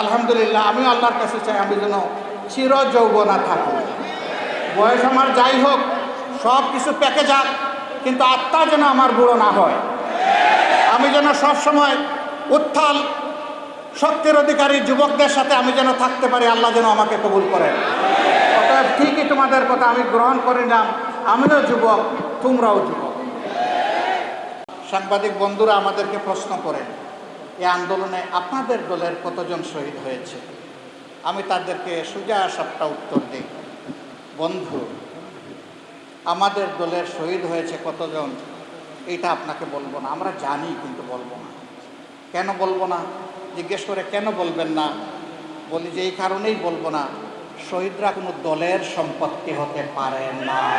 আলহামদুলিল্লাহ আমি আল্লাহর কাছে চাই, আমি যেন চির যৌবনা থাকি। বয়স আমার যাই হোক, সব কিছু পেকে যাক, কিন্তু আত্মা যেন আমার বুড়ো না হয়। আমি যেন সবসময় উত্থাল শক্তির অধিকারী যুবকদের সাথে আমি যেন থাকতে পারি, আল্লাহ যেন আমাকে কবুল করেন। অতএব ঠিকই তোমাদের কথা আমি গ্রহণ করে নিলাম আমিও যুবক, তোমরাও যুবক। সাংবাদিক বন্ধুরা আমাদেরকে প্রশ্ন করেন এই আন্দোলনে আপনাদের দলের কতজন শহীদ হয়েছে? আমি তাদেরকে সোজা সবটা উত্তর দিই। বন্ধু, আমাদের দলের শহীদ হয়েছে কতজন? এটা আপনাকে বলব না। আমরা জানি, কিন্তু বলব না। কেন বলব না? জিজ্ঞেস করে কেন বলবেন না? বলি যে এই কারণেই বলব না। শহীদরা কোনো দলের সম্পত্তি হতে পারে না।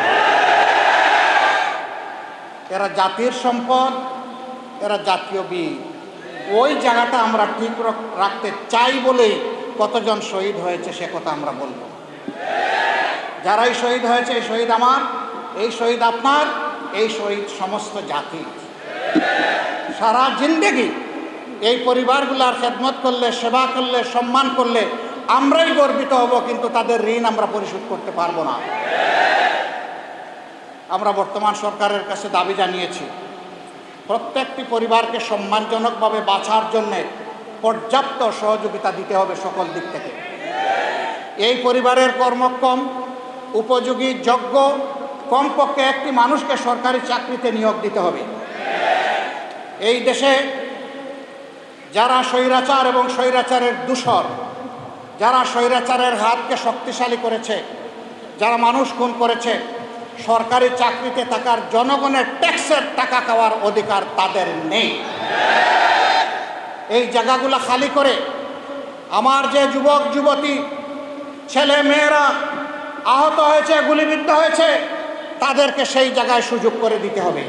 এরা জাতির সম্পদ, এরা জাতীয় বীর। ওই জায়গাটা আমরা ঠিক রাখতে চাই বলেই কতজন শহীদ হয়েছে সে কথা আমরা বলব। যারাই শহীদ হয়েছে, এই শহীদ আমার, এই শহীদ আপনার, এই শহীদ সমস্ত জাতি। সারা জিন্দেগি এই পরিবারগুলার খেদমত করলে, সেবা করলে, সম্মান করলে আমরাই গর্বিত হব, কিন্তু তাদের ঋণ আমরা পরিশোধ করতে পারব না। আমরা বর্তমান সরকারের কাছে দাবি জানিয়েছি প্রত্যেকটি পরিবারকে সম্মানজনকভাবে বাঁচার জন্যে পর্যাপ্ত সহযোগিতা দিতে হবে সকল দিক থেকে। এই পরিবারের কর্মক্ষম, উপযোগী, যোগ্য, কমপক্ষে একটি মানুষকে সরকারি চাকরিতে নিয়োগ দিতে হবে। এই দেশে যারা স্বৈরাচার এবং স্বৈরাচারের দূষর, যারা স্বৈরাচারের হাতকে শক্তিশালী করেছে, যারা মানুষ খুন করেছে সরকারি চাকরিতে থাকার জনগণের ট্যাক্সের টাকা খাওয়ার অধিকার তাদের নেই। এই জায়গাগুলো খালি করে আমার যে যুবক, যুবতী, ছেলে, মেয়েরা আহত হয়েছে, গুলিবিদ্ধ হয়েছে, তাদেরকে সেই জায়গায় সুযোগ করে দিতে হবে।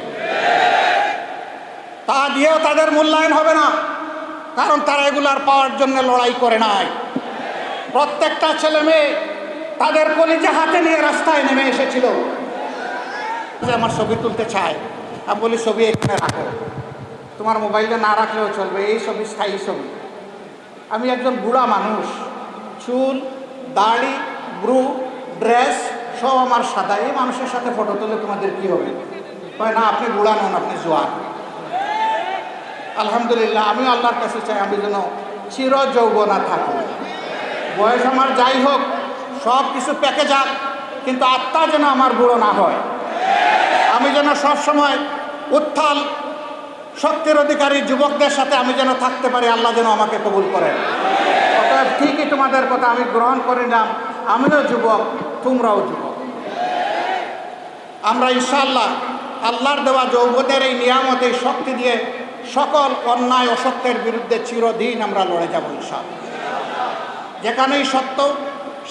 তা দিয়েও তাদের মূল্যায়ন হবে না, কারণ তারা এগুলার পাওয়ার জন্য লড়াই করে নাই। প্রত্যেকটা ছেলে মেয়ে তাদের কলিজা হাতে নিয়ে রাস্তায় নেমে এসেছিল। যে আমার ছবি তুলতে চায়। আমি বলি, ছবি এখানে রাখো। তোমার মোবাইলটা না রাখলেও চলবে। এই ছবি স্থায়ী ছবি। আমি একজন বুড়া মানুষ। চুল, দাড়ি, ব্রু, ড্রেস সব আমার সাদা। এই মানুষের সাথে ফটো তুলে তোমাদের কি হবে? না, আপনি বুড়া নন, আপনি জোয়ান। আলহামদুলিল্লাহ, আমি আল্লাহর কাছে চাই আমি যেন চির যৌবনা থাকি। বয়স আমার যাই হোক সব কিছু পেকে যাক কিন্তু আত্মা যেন আমার বুড়ো না হয়। আমি যেন সবসময় উত্থাল শক্তির অধিকারী যুবকদের সাথে আমি যেন থাকতে পারি, আল্লাহ যেন আমাকে কবুল করেন। অতএব ঠিকই তোমাদের কথা আমি গ্রহণ করে নিলাম আমিও যুবক, তোমরাও যুবক। আমরা ইনশাআল্লাহ আল্লাহর দেওয়া যৌবনের এই নিয়ামত, এই শক্তি দিয়ে সকল অন্যায় অসত্যের বিরুদ্ধে চিরদিন আমরা লড়ে যাব ইনশাআল্লাহ। যেখানেই সত্য,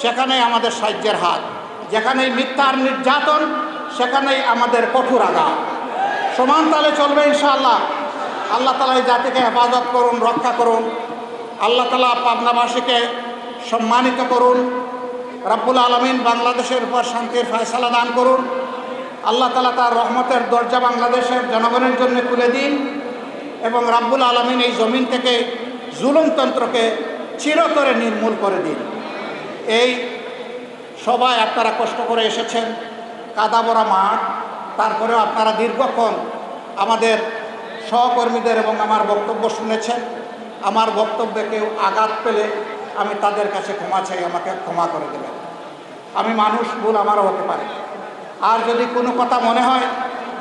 সেখানেই আমাদের সাহায্যের হাত। যেখানেই মিথ্যার নির্যাতন সেখানেই আমাদের কঠোর আঘাত সমান তালে চলবে ইনশাআল্লাহ। আল্লাহ তালা এই জাতিকে হেফাজত করুন, রক্ষা করুন। আল্লাহ তালা পাবনাবাসীকে সম্মানিত করুন। রাব্বুল আলমিন বাংলাদেশের উপর শান্তির ফয়সালা দান করুন। আল্লাহ তালা তার রহমতের দরজা বাংলাদেশের জনগণের জন্য খুলে দিন এবং রাব্বুল আলমিন এই জমিন থেকে জুলুমতন্ত্রকে চিরতরে নির্মূল করে দিন। এই সবাই আপনারা কষ্ট করে এসেছেন। কাদাবরা মাঠ, তারপরেও আপনারা দীর্ঘক্ষণ আমাদের সহকর্মীদের এবং আমার বক্তব্য শুনেছেন। আমার বক্তব্যে কেউ আঘাত পেলে আমি তাদের কাছে ক্ষমা চাই, আমাকে ক্ষমা করে দেবেন। আমি মানুষ, ভুল আমারও হতে পারে। আর যদি কোনো কথা মনে হয়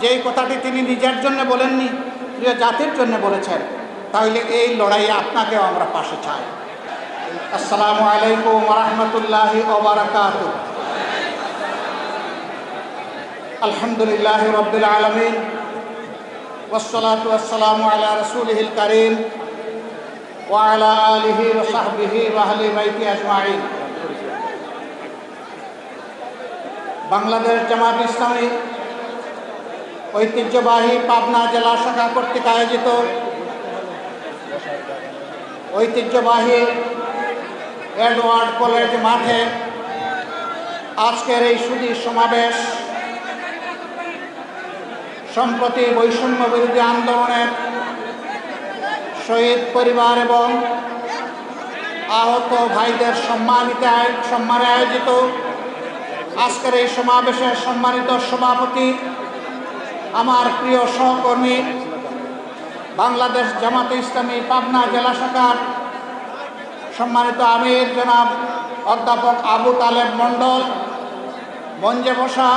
যে এই কথাটি তিনি নিজের জন্য বলেননি, প্রিয় জাতির জন্য বলেছেন, তাহলে এই লড়াইয়ে আপনাকেও আমরা পাশে চাই। আসসালামু আলাইকুম রহমতুল্লাহি ওবরাকাত আলহামদুলিল্লাহ রবিল আলমিন والصلاة والسلام على رسوله الكريم وعلى آله وصحبه وأهل بيته أجمعين বাংলাদেশ জামাত ইসলামী ঐতিহ্যবাহী পাবনা জেলা শাখা কর্তৃক আয়োজিত ঐতিহ্যবাহী এডওয়ার্ড কলেজ মাঠে আজকের এই সুদী সমাবেশ সম্প্রতি বৈষম্য বিরোধী আন্দোলনের শহীদ পরিবার এবং আহত ভাইদের সম্মানিত সম্মানে আয়োজিত আজকের এই সমাবেশের সম্মানিত সভাপতি, আমার প্রিয় সহকর্মী, বাংলাদেশ জামাতে ইসলামী পাবনা জেলা শাখার সম্মানিত আমির জনাব অধ্যাপক আবু তালেব মণ্ডল, মঞ্জে বসা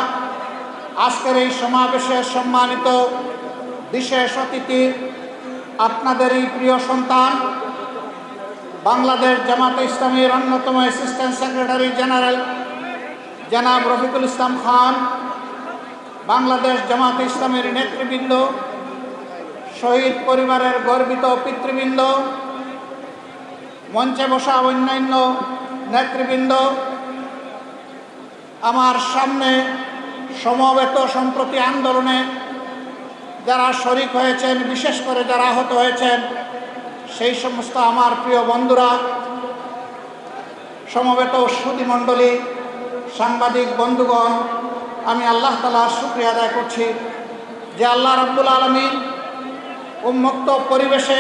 আজকের এই সমাবেশে সম্মানিত বিশেষ অতিথি আপনাদেরই প্রিয় সন্তান, বাংলাদেশ জামাতে ইসলামীর অন্যতম অ্যাসিস্ট্যান্ট সেক্রেটারি জেনারেল জনাব রফিকুল ইসলাম খান, বাংলাদেশ জামাতে ইসলামের নেতৃবৃন্দ, শহীদ পরিবারের গর্বিত পিতৃবৃন্দ, মঞ্চে বসা অন্যান্য নেতৃবৃন্দ, আমার সামনে সমবেত সম্প্রতি আন্দোলনে যারা শরিক হয়েছেন, বিশেষ করে যারা আহত হয়েছেন, সেই সমস্ত আমার প্রিয় বন্ধুরা, সমবেত সুদীমণ্ডলী সাংবাদিক বন্ধুগণ, আমি আল্লাহ তালার শুক্রিয়া আদায় করছি যে আল্লাহ রব্বুল আলমিন উন্মুক্ত পরিবেশে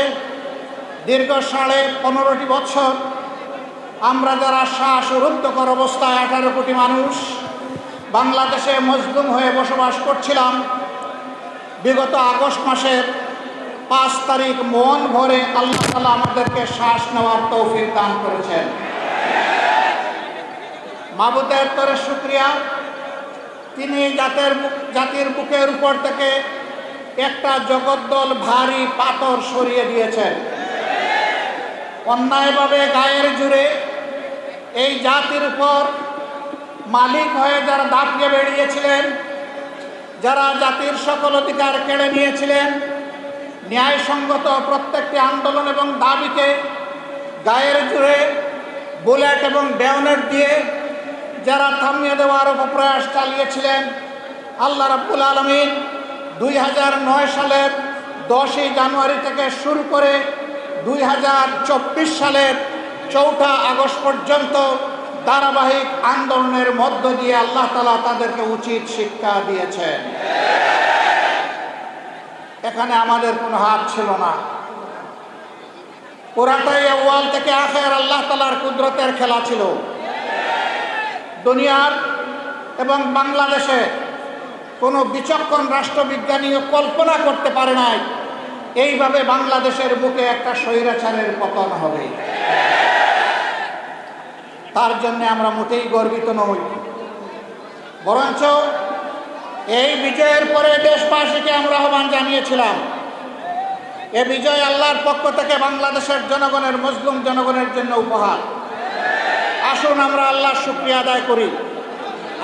দীর্ঘ সাড়ে পনেরোটি বছর আমরা যারা শ্বাস রুদ্ধকর অবস্থায় আঠারো কোটি মানুষ বাংলাদেশে মজলুম হয়ে বসবাস করছিলাম। বিগত আগস্ট মাসের পাঁচ তারিখ মন ভরে আল্লাহ তালা আমাদেরকে শ্বাস নেওয়ার তৌফিক দান করেছেন। মাবুদের তরে শুক্রিয়া। তিনি জাতের জাতির বুকের উপর থেকে একটা জগদ্দল ভারী পাথর সরিয়ে দিয়েছেন। অন্যায়ভাবে গায়ের জুড়ে এই জাতির উপর মালিক হয়ে যারা দাপিয়ে বেরিয়েছিলেন যারা জাতির সকল অধিকার কেড়ে নিয়েছিলেন, ন্যায়সঙ্গত প্রত্যেকটি আন্দোলন এবং দাবিকে গায়ের জুড়ে, বুলেট এবং ডেওনেট দিয়ে যারা থামিয়ে দেওয়ার অপপ্রয়াস চালিয়েছিলেন, আল্লাহ রাব্বুল আলমিন দুই হাজার নয় সালের দশই জানুয়ারি থেকে শুরু করে দুই হাজার চব্বিশ সালের চৌঠা আগস্ট পর্যন্ত ধারাবাহিক আন্দোলনের মধ্য দিয়ে আল্লাহ তালা তাদেরকে উচিত শিক্ষা দিয়েছেন। এখানে আমাদের কোনো হাত ছিল না। পুরাটাই ওয়াল থেকে আখের আল্লাহ তালার কুদরতের খেলা ছিল। দুনিয়ার এবং বাংলাদেশে কোনো বিচক্ষণ রাষ্ট্রবিজ্ঞানীও কল্পনা করতে পারে নাই, এইভাবে বাংলাদেশের বুকে একটা স্বৈরাচারের পতন হবে। তার জন্য আমরা মোটেই গর্বিত নই। বরঞ্চ এই বিজয়ের পরে দেশবাসীকে আমরা আহ্বান জানিয়েছিলাম, এ বিজয় আল্লাহর পক্ষ থেকে বাংলাদেশের জনগণের, মুসলিম জনগণের জন্য উপহার। আসুন আমরা আল্লাহর শুক্রিয়া আদায় করি।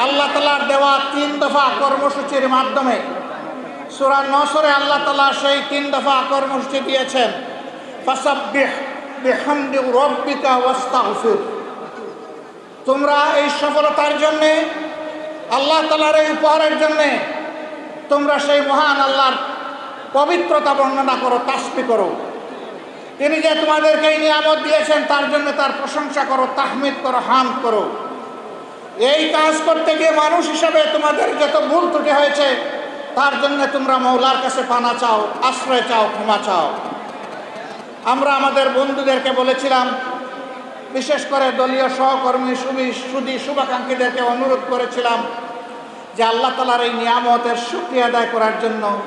আল্লাহ তালার দেওয়া তিন দফা কর্মসূচির মাধ্যমে সুরা নসরে আল্লাহ তালা সেই তিন দফা কর্মসূচি দিয়েছেন। ফাসাব্বিহ বিহামদি রব্বিকা ওয়াস্তাগফির। তোমরা এই সফলতার জন্যে, আল্লাহ তালার এই উপহারের জন্যে, তোমরা সেই মহান আল্লাহর পবিত্রতা বর্ণনা করো তাসপি করো। তিনি যে তোমাদেরকে এই নিয়ামত দিয়েছেন, তার জন্য তার প্রশংসা করো, তাহমিদ করো, হাম করো। এই কাজ করতে গিয়ে মানুষ হিসাবে তোমাদের যত ভুল ত্রুটি হয়েছে, তার জন্য তোমরা মৌলার কাছে পানা চাও, আশ্রয় চাও, ক্ষমা চাও। আমরা আমাদের বন্ধুদেরকে বলেছিলাম বিশেষ করে দলীয় সহকর্মী সুবি সুদী শুভাকাঙ্ক্ষীদেরকে অনুরোধ করেছিলাম যে আল্লাহ তালার এই নিয়ামতের শুক্রিয়া আদায় করার জন্য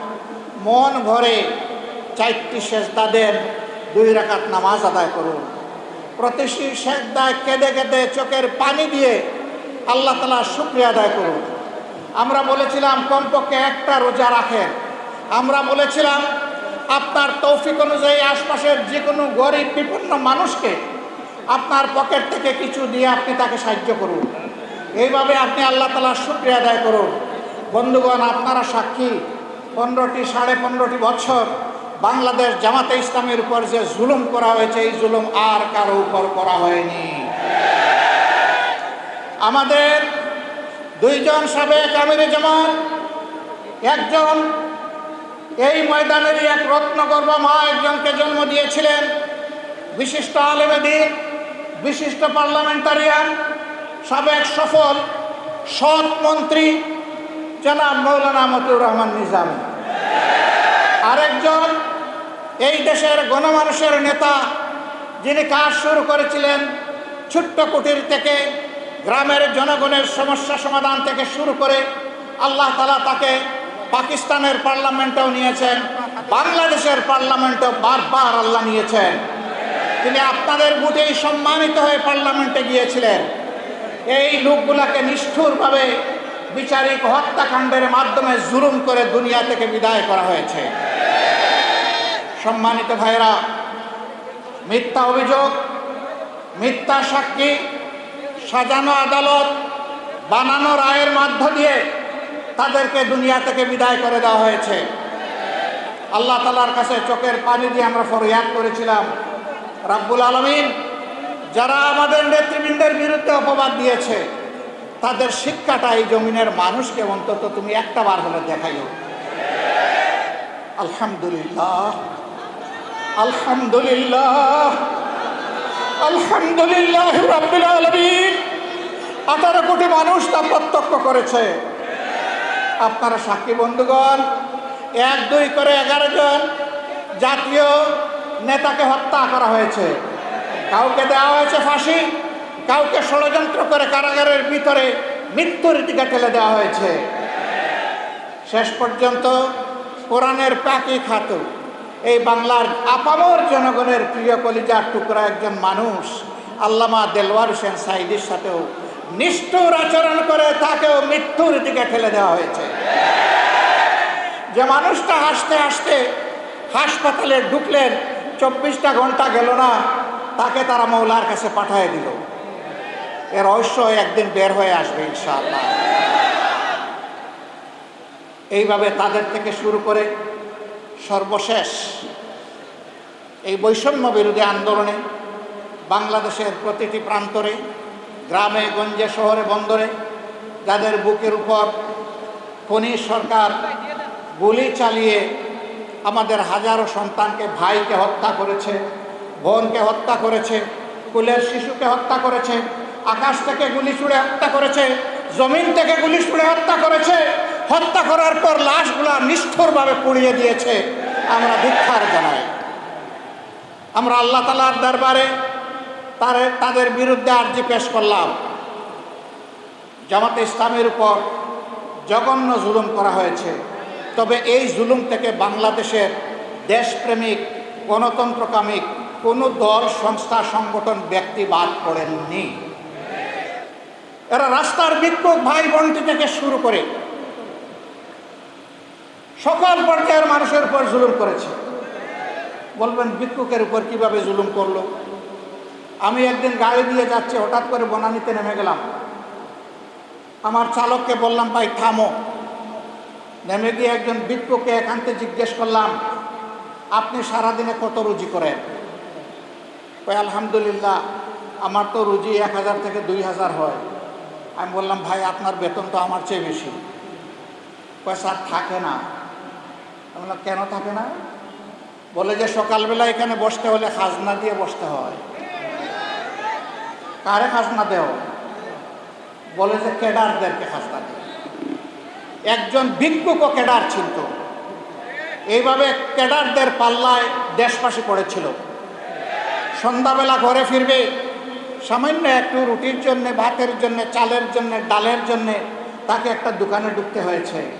মন ভরে চারটি শেষ তাদের দুই রাকাত নামাজ আদায় করুন। প্রতিটি শেষদায় কেঁদে কেঁদে চোখের পানি দিয়ে আল্লাহ তালার শুক্রিয়া আদায় করুন। আমরা বলেছিলাম, কমপক্ষে একটা রোজা রাখেন। আমরা বলেছিলাম, আপনার তৌফিক অনুযায়ী আশপাশের যে কোনো গরিব বিপন্ন মানুষকে আপনার পকেট থেকে কিছু দিয়ে আপনি তাকে সাহায্য করুন। এইভাবে আপনি আল্লাহ তালার শুক্রিয়া আদায় করুন। বন্ধুগণ, আপনারা সাক্ষী, পনেরোটি, সাড়ে পনেরোটি বছর বাংলাদেশ জামাতে ইসলামের উপর যে জুলুম করা হয়েছে, এই জুলুম আর কারও উপর করা হয়নি। আমাদের দুইজন সাবেক আমিরে জামান, একজন এই ময়দানেরই এক রত্নগর্ভ মা, একজনকে জন্ম দিয়েছিলেন। বিশিষ্ট আলেমেদিন বিশিষ্ট পার্লামেন্টারিয়ান, সাবেক সফল সৎ মন্ত্রী জনাব মৌলানা মতিউর রহমান নিজামী। আরেকজন এই দেশের গণমানুষের নেতা যিনি কাজ শুরু করেছিলেন ছোট্ট কুটির থেকে, গ্রামের জনগণের সমস্যা সমাধান থেকে শুরু করে আল্লাহ তালা তাকে পাকিস্তানের পার্লামেন্টেও নিয়েছেন, বাংলাদেশের পার্লামেন্টেও বারবার আল্লাহ নিয়েছেন। তিনি আপনাদের বুটেই সম্মানিত হয়ে পার্লামেন্টে গিয়েছিলেন। এই লোকগুলাকে নিষ্ঠুরভাবে বিচারিক হত্যাকাণ্ডের মাধ্যমে জুলুম করে দুনিয়া থেকে বিদায় করা হয়েছে। সম্মানিত ভাইরা মিথ্যা অভিযোগ, মিথ্যা সাক্ষী, সাজানো আদালত, বানানো রায়ের মাধ্য দিয়ে তাদেরকে দুনিয়া থেকে বিদায় করে দেওয়া হয়েছে। আল্লাহ তালার কাছে চোখের পানি দিয়ে আমরা ফরিয়াদ করেছিলাম। রাব্বুল আলমিন, যারা আমাদের নেতৃবৃন্দের বিরুদ্ধে অপবাদ দিয়েছে, তাদের শিক্ষাটা এই জমিনের মানুষকে অন্তত তুমি একটা বার হলে দেখাইও। আলহামদুলিল্লাহ আলহামদুলিল্লাহ আলহামদুলিল্লাহ রাব্বুল আলামিন। আঠারো কোটি মানুষ তা প্রত্যক্ষ করেছে। আপনারা সাক্ষী বন্ধুগণ, এক, দুই করে এগারো জন জাতীয় নেতাকে হত্যা করা হয়েছে। কাউকে দেওয়া হয়েছে ফাঁসি, কাউকে ষড়যন্ত্র করে কারাগারের ভিতরে মৃত্যুর দিকে ঠেলে দেওয়া হয়েছে। শেষ পর্যন্ত কোরআনের পাখি খাতু। এই বাংলার আপামর জনগণের প্রিয় কলিজার টুকরা একজন মানুষ, আল্লামা দেলওয়ার হোসেন সাইদির সাথেও নিষ্ঠুর আচরণ করে তাকেও মৃত্যুর দিকে ঠেলে দেওয়া হয়েছে। যে মানুষটা হাসতে হাসতে হাসপাতালে ঢুকলেন চব্বিশটা ঘণ্টা গেল না, তাকে তারা মৌলার কাছে পাঠিয়ে দিল। এর রহস্য একদিন বের হয়ে আসবে, ইনশাআল্লাহ। এইভাবে তাদের থেকে শুরু করে সর্বশেষ এই বৈষম্য বিরোধী আন্দোলনে বাংলাদেশের প্রতিটি প্রান্তরে, গ্রামে, গঞ্জে, শহরে, বন্দরে যাদের বুকের উপর খনি সরকার গুলি চালিয়ে আমাদের হাজারো সন্তানকে ভাইকে হত্যা করেছে, বোনকে হত্যা করেছে কুলের শিশুকে হত্যা করেছে, আকাশ থেকে গুলি ছুড়ে হত্যা করেছে, জমিন থেকে গুলি ছুড়ে হত্যা করেছে, হত্যা করার পর লাশগুলা নিষ্ঠুরভাবে পুড়িয়ে দিয়েছে। আমরা ধিক্ষার জানাই। আমরা আল্লাহ তালার দরবারে তার তাদের বিরুদ্ধে আর্জি পেশ করলাম। জামাতে ইসলামের উপর জঘন্য জুলুম করা হয়েছে। তবে এই জুলুম থেকে বাংলাদেশের দেশপ্রেমিক, গণতন্ত্রকামিক, কোনো দল, সংস্থা, সংগঠন, ব্যক্তি বাদ পড়েননি। এরা রাস্তার বিক্ষোভ ভাই বোনটি থেকে শুরু করে সকল পর্যায়ের মানুষের উপর জুলুম করেছে। বলবেন, ভিক্ষুকের উপর কীভাবে জুলুম করল? আমি একদিন গাড়ি দিয়ে যাচ্ছি, হঠাৎ করে বনানিতে নেমে গেলাম। আমার চালককে বললাম, ভাই, থামো। নেমে গিয়ে একজন ভিক্ষুকে একান্তে জিজ্ঞেস করলাম, আপনি সারাদিনে কত রুজি করেন? কই আলহামদুলিল্লাহ, আমার তো রুজি এক হাজার থেকে দুই হাজার হয়। আমি বললাম, ভাই, আপনার বেতন তো আমার চেয়ে বেশি। কয়, স্যার, থাকে না। আমি বললাম, কেন থাকে না? বলে যে, সকালবেলা এখানে বসতে হলে খাজনা দিয়ে বসতে হয়। কারে খাজনা দেও? বলে যে, কেডারদেরকে খাজনা দেয় একজন ভিক্ষুকও কেডার ছিনত এইভাবে কেডারদের পাল্লায় দেশবাসী পড়েছিল। সন্ধ্যাবেলা ঘরে ফিরবে, সামান্য একটু রুটির জন্যে, ভাতের জন্য, চালের জন্য, ডালের জন্যে তাকে একটা দোকানে ঢুকতে হয়েছে।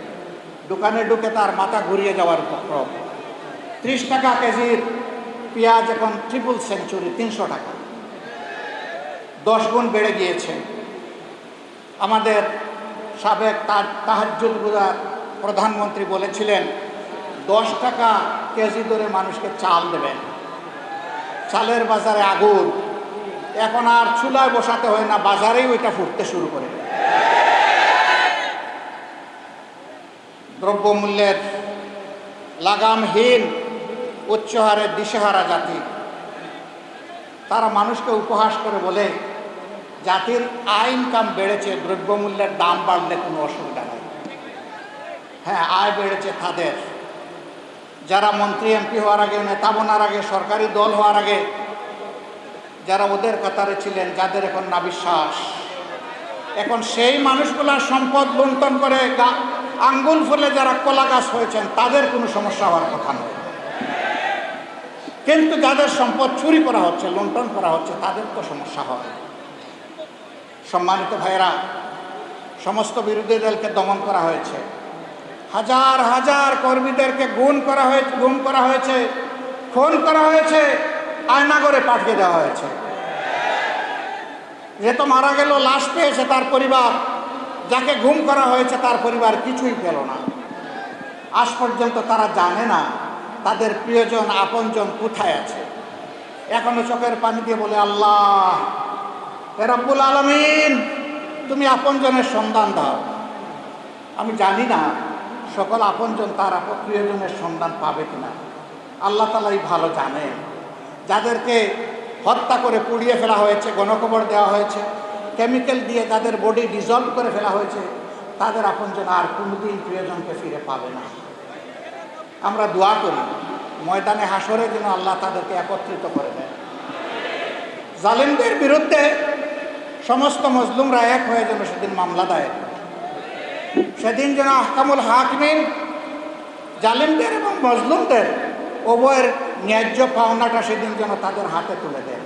দোকানে ঢুকে তার মাথা ঘুরিয়ে যাওয়ার উপক্রম। ত্রিশ টাকা কেজির পেঁয়াজ এখন ট্রিপল সেঞ্চুরি তিনশো টাকা। দশ গুণ বেড়ে গিয়েছে। আমাদের সাবেক তার তাহাজুল গুজার প্রধানমন্ত্রী বলেছিলেন, দশ টাকা কেজি ধরে মানুষকে চাল দেবেন। চালের বাজারে আগুন। এখন আর চুলায় বসাতে হয় না, বাজারেই ওইটা ফুটতে শুরু করে। দ্রব্যমূল্যের লাগামহীন উচ্চ হারে দিশেহারা জাতি, তারা মানুষকে উপহাস করে বলে জাতির আয় ইনকাম বেড়েছে, দ্রব্যমূল্যের দাম বাড়লে কোনো অসুবিধা নেই। হ্যাঁ আয় বেড়েছে তাদের। যারা মন্ত্রী, এমপি হওয়ার আগে, নেতা বোনার আগে, সরকারি দল হওয়ার আগে, যারা ওদের কাতারে ছিলেন, যাদের এখন না বিশ্বাস। এখন সেই মানুষগুলার সম্পদ লুণ্ঠন করে আঙ্গুল ফুলে যারা কলা গাছ হয়েছেন, তাদের কোনো সমস্যা হওয়ার কথা নয়। কিন্তু যাদের সম্পদ চুরি করা হচ্ছে, লুণ্ঠন করা হচ্ছে, তাদের তো সমস্যা হয়। সম্মানিত ভাইয়েরা, সমস্ত বিরোধী দলকে দমন করা হয়েছে। হাজার হাজার কর্মীদেরকে গুণ করা হয়েছে, গুম করা হয়েছে, খুন করা হয়েছে, আয়নাগরে পাঠিয়ে দেওয়া হয়েছে। যে তো মারা গেল, লাশ পেয়েছে তার পরিবার, যাকে গুম করা হয়েছে তার পরিবার কিছুই পেল না। আজ পর্যন্ত তারা জানে না, তাদের প্রিয়জন, আপনজন কোথায় আছে। এখনও চোখের পানি দিয়ে বলে, আল্লাহ এ রব্বুল আলমিন, তুমি আপনজনের সন্ধান দাও। আমি জানি না সকল আপনজন তার আপ- প্রিয়জনের সন্ধান পাবে কিনা। আল্লাহ তালাই ভালো জানে। যাদেরকে হত্যা করে পুড়িয়ে ফেলা হয়েছে, গণকবর দেওয়া হয়েছে, কেমিক্যাল দিয়ে তাদের বডি ডিজলভ করে ফেলা হয়েছে, তাদের আপনজন আর কোনোদিন প্রিয়জনকে ফিরে পাবে না। আমরা দোয়া করি, ময়দানে হাসরে যেন আল্লাহ তাদেরকে একত্রিত করে দেয়। জালিমদের বিরুদ্ধে সমস্ত মজলুমরা এক হয়ে যেন সেদিন মামলা দায়ের সেদিন যেন আহকামুল হাকিমিন জালিমদের এবং মজলুমদের উভয়ের ন্যায্য পাওনাটা সেদিন যেন তাদের হাতে তুলে দেন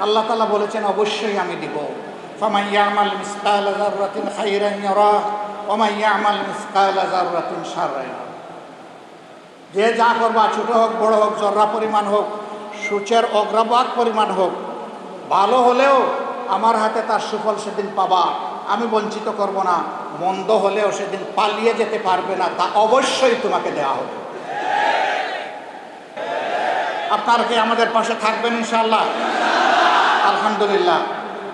আল্লাহ তালা বলেছেন, অবশ্যই আমি দিব। যে যা করবা, ছোট হোক, বড় হোক, জর্রা পরিমাণ হোক, সূচের অগ্রভাগ পরিমাণ হোক, ভালো হলেও আমার হাতে তার সুফল সেদিন পাবা। আমি বঞ্চিত করব না। মন্দ হলেও সেদিন পালিয়ে যেতে পারবে না। তা অবশ্যই তোমাকে দেওয়া হবে। আপনারা কি আমাদের পাশে থাকবেন ইনশাল্লাহ আলহামদুলিল্লাহ।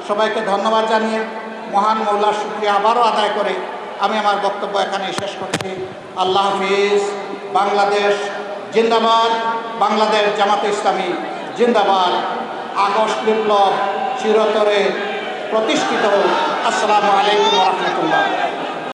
সবাইকে ধন্যবাদ জানিয়ে মহান মৌলার শুক্রিয়া আবারও আদায় করে আমি আমার বক্তব্য এখানে শেষ করছি। আল্লাহ হাফিজ। বাংলাদেশ জিন্দাবাদ। বাংলাদেশ জামাতে ইসলামী জিন্দাবাদ। আগস্ট বিপ্লব চিরতরে প্রতিষ্ঠিত হোক। আসসালামু আলাইকুম রহমতুল্লাহ